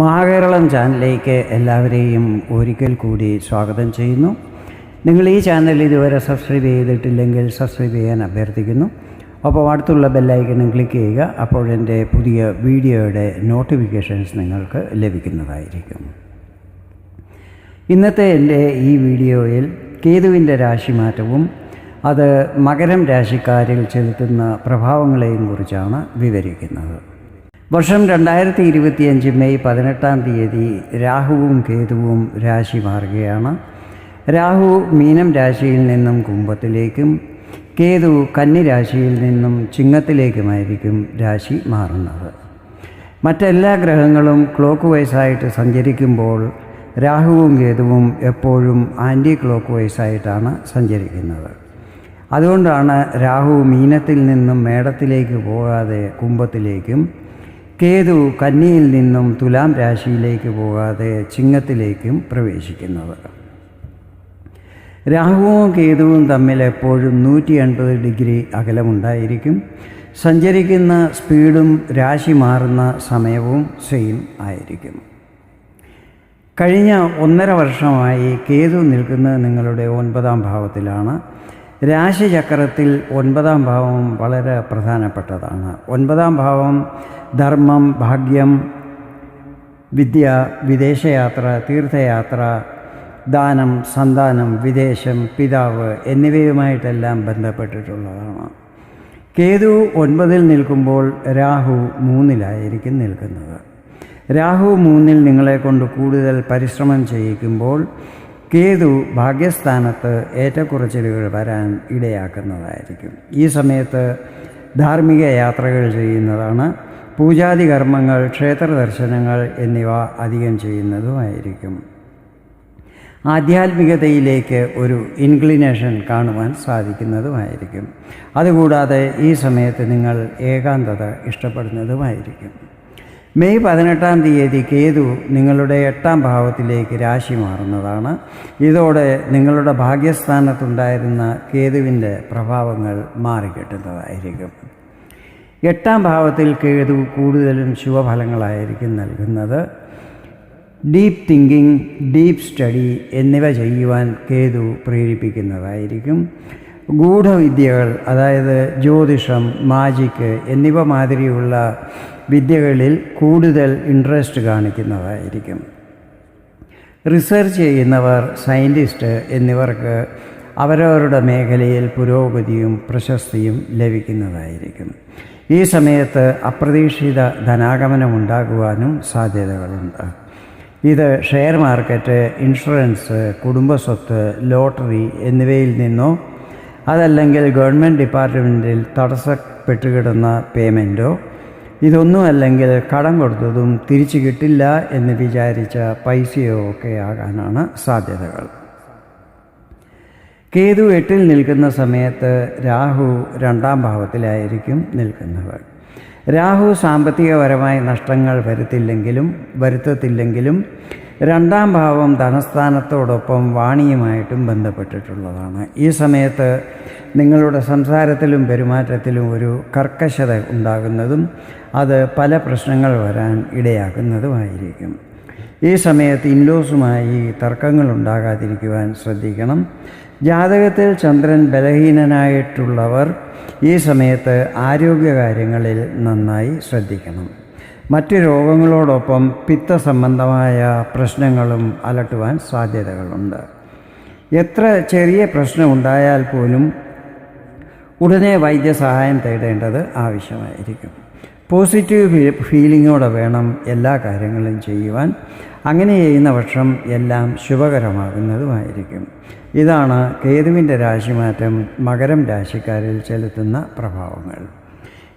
മഹാകേരളം ചാനലിലേക്ക് എല്ലാവരെയും ഒരിക്കൽ കൂടി സ്വാഗതം ചെയ്യുന്നു. നിങ്ങൾ ഈ ചാനൽ ഇതുവരെ സബ്സ്ക്രൈബ് ചെയ്തിട്ടില്ലെങ്കിൽ സബ്സ്ക്രൈബ് ചെയ്യാൻ അഭ്യർത്ഥിക്കുന്നു. അപ്പോൾ അടുത്തുള്ള ബെല്ലൈക്കണും ക്ലിക്ക് ചെയ്യുക അപ്പോൾ എന്റെ പുതിയ വീഡിയോയുടെ നോട്ടിഫിക്കേഷൻസ് നിങ്ങൾക്ക് ലഭിക്കുന്നതായിരിക്കും. ഇന്നത്തെ എന്റെ ഈ വീഡിയോയിൽ കേതുവിന്റെ രാശിമാറ്റവും അത് മകരം രാശിക്കാരിൽ ചെലുത്തുന്ന പ്രഭാവങ്ങളെയും കുറിച്ചാണ് വിവരിക്കുന്നത്. വർഷം രണ്ടായിരത്തി ഇരുപത്തിയഞ്ച് മെയ് പതിനെട്ടാം തീയതി രാഹുവും കേതുവും രാശി മാറുകയാണ്. രാഹു മീനം രാശിയിൽ നിന്നും കുംഭത്തിലേക്കും കേതു കന്നി രാശിയിൽ നിന്നും ചിങ്ങത്തിലേക്കുമായിരിക്കും രാശി മാറുന്നത്. മറ്റെല്ലാ ഗ്രഹങ്ങളും ക്ലോക്ക് വൈസായിട്ട് സഞ്ചരിക്കുമ്പോൾ രാഹുവും കേതുവും എപ്പോഴും ആന്റി ക്ലോക്ക് വൈസായിട്ടാണ് സഞ്ചരിക്കുന്നത്. അതുകൊണ്ടാണ് രാഹു മീനത്തിൽ നിന്നും മേടത്തിലേക്ക് പോകാതെ കുംഭത്തിലേക്കും കേതു കന്നിയിൽ നിന്നും തുലാം രാശിയിലേക്ക് പോകാതെ ചിങ്ങത്തിലേക്കും പ്രവേശിക്കുന്നത്. രാഹുവും കേതുവും തമ്മിൽ എപ്പോഴും നൂറ്റി എൺപത് ഡിഗ്രി അകലമുണ്ടായിരിക്കും. സഞ്ചരിക്കുന്ന സ്പീഡും രാശി മാറുന്ന സമയവും സെയിം ആയിരിക്കും. കഴിഞ്ഞ ഒന്നര വർഷമായി കേതു നിൽക്കുന്നത് നിങ്ങളുടെ ഒൻപതാം ഭാവത്തിലാണ്. രാശിചക്രത്തിൽ ഒൻപതാം ഭാവം വളരെ പ്രധാനപ്പെട്ടതാണ്. ഒൻപതാം ഭാവം ധർമ്മം ഭാഗ്യം വിദ്യ വിദേശയാത്ര തീർത്ഥയാത്ര ദാനം സന്താനം വിദേശം പിതാവ് എന്നിവയുമായിട്ടെല്ലാം ബന്ധപ്പെട്ടിട്ടുള്ളതാണ്. കേതു ഒൻപതിൽ നിൽക്കുമ്പോൾ രാഹു മൂന്നിലായിരിക്കും നിൽക്കുന്നത്. രാഹു മൂന്നിൽ നിങ്ങളെ കൊണ്ട് കൂടുതൽ പരിശ്രമം ചെയ്യിക്കുമ്പോൾ കേതു ഭാഗ്യസ്ഥാനത്ത് ഏറ്റക്കുറച്ചിലുകൾ വരാൻ ഇടയാക്കുന്നതായിരിക്കും. ഈ സമയത്ത് ധാർമ്മിക യാത്രകൾ ചെയ്യുന്നതാണ് പൂജാതി കർമ്മങ്ങൾ ക്ഷേത്ര ദർശനങ്ങൾ എന്നിവ അധികം ചെയ്യുന്നതുമായിരിക്കും. ആധ്യാത്മികതയിലേക്ക് ഒരു ഇൻക്ലിനേഷൻ കാണുവാൻ സാധിക്കുന്നതുമായിരിക്കും. അതുകൂടാതെ ഈ സമയത്ത് നിങ്ങൾ ഏകാന്തത ഇഷ്ടപ്പെടുന്നതുമായിരിക്കും. മെയ് പതിനെട്ടാം തീയതി കേതു നിങ്ങളുടെ എട്ടാം ഭാവത്തിലേക്ക് രാശി മാറുന്നതാണ്. ഇതോടെ നിങ്ങളുടെ ഭാഗ്യസ്ഥാനത്തുണ്ടായിരുന്ന കേതുവിന്റെ പ്രഭാവങ്ങൾ മാറിക്കിട്ടുന്നതായിരിക്കും. എട്ടാം ഭാവത്തിൽ കേതു കൂടുതലും ശുഭഫലങ്ങളായിരിക്കും നൽകുന്നത്. ഡീപ്പ് തിങ്കിങ് ഡീപ്പ് സ്റ്റഡി എന്നിവ ചെയ്യുവാൻ കേതു പ്രേരിപ്പിക്കുന്നതായിരിക്കും. ഗൂഢവിദ്യകൾ അതായത് ജ്യോതിഷം മാജിക്ക് എന്നിവ മാതിരിയുള്ള വിദ്യകളിൽ കൂടുതൽ ഇൻട്രസ്റ്റ് കാണിക്കുന്നതായിരിക്കും. റിസർച്ച് ചെയ്യുന്നവർ സയന്റിസ്റ്റ് എന്നിവർക്ക് അവരവരുടെ മേഖലയിൽ പുരോഗതിയും പ്രശസ്തിയും ലഭിക്കുന്നതായിരിക്കും. ഈ സമയത്ത് അപ്രതീക്ഷിത ധനാഗമനം ഉണ്ടാകുവാനും സാധ്യതകളുണ്ട്. ഇത് ഷെയർ മാർക്കറ്റ് ഇൻഷുറൻസ് കുടുംബസ്വത്ത് ലോട്ടറി എന്നിവയിൽ നിന്നോ അതല്ലെങ്കിൽ ഗവൺമെന്റ് ഡിപ്പാർട്ട്മെന്റിൽ തടസ്സപ്പെട്ടുകിടുന്ന പേയ്മെന്റോ ഇതൊന്നും അല്ലെങ്കിൽ കടം കൊടുത്തതും തിരിച്ചു കിട്ടില്ല എന്ന് വിചാരിച്ച പൈസയോ ഒക്കെ ആകാനാണ് സാധ്യതകൾ. കേതു എട്ടിൽ നിൽക്കുന്ന സമയത്ത് രാഹു രണ്ടാം ഭാവത്തിലായിരിക്കും നിൽക്കുന്നത്. രാഹു സാമ്പത്തികപരമായ നഷ്ടങ്ങൾ വരുത്തില്ലെങ്കിലും വരുത്തത്തില്ലെങ്കിലും രണ്ടാം ഭാവം ധനസ്ഥാനത്തോടൊപ്പം വാണിയുമായിട്ടും ബന്ധപ്പെട്ടിട്ടുള്ളതാണ്. ഈ സമയത്ത് നിങ്ങളുടെ സംസാരത്തിലും പെരുമാറ്റത്തിലും ഒരു കർക്കശത ഉണ്ടാകുന്നതും അത് പല പ്രശ്നങ്ങൾ വരാൻ ഇടയാക്കുന്നതുമായിരിക്കും ഈ സമയത്ത് ഇൻലോസുമായി തർക്കങ്ങൾ ഉണ്ടാകാതിരിക്കുവാൻ ശ്രദ്ധിക്കണം. ജാതകത്തിൽ ചന്ദ്രൻ ബലഹീനനായിട്ടുള്ളവർ ഈ സമയത്ത് ആരോഗ്യകാര്യങ്ങളിൽ നന്നായി ശ്രദ്ധിക്കണം. മറ്റ് രോഗങ്ങളോടൊപ്പം പിത്ത സംബന്ധമായ പ്രശ്നങ്ങളും അലട്ടുവാൻ സാധ്യതകളുണ്ട്. എത്ര ചെറിയ പ്രശ്നം ഉണ്ടായാൽ പോലും ഉടനെ വൈദ്യസഹായം തേടേണ്ടത് ആവശ്യമായിരിക്കും. പോസിറ്റീവ് ഫീലിങ്ങോടെ വേണം എല്ലാ കാര്യങ്ങളും ചെയ്യുവാൻ. അങ്ങനെ ചെയ്യുന്ന പക്ഷം എല്ലാം ശുഭകരമാകുന്നതുമായിരിക്കും. ഇതാണ് കേതുവിന്റെ രാശിമാറ്റം മകരം രാശിക്കാരിൽ ചെലുത്തുന്ന പ്രഭാവങ്ങൾ.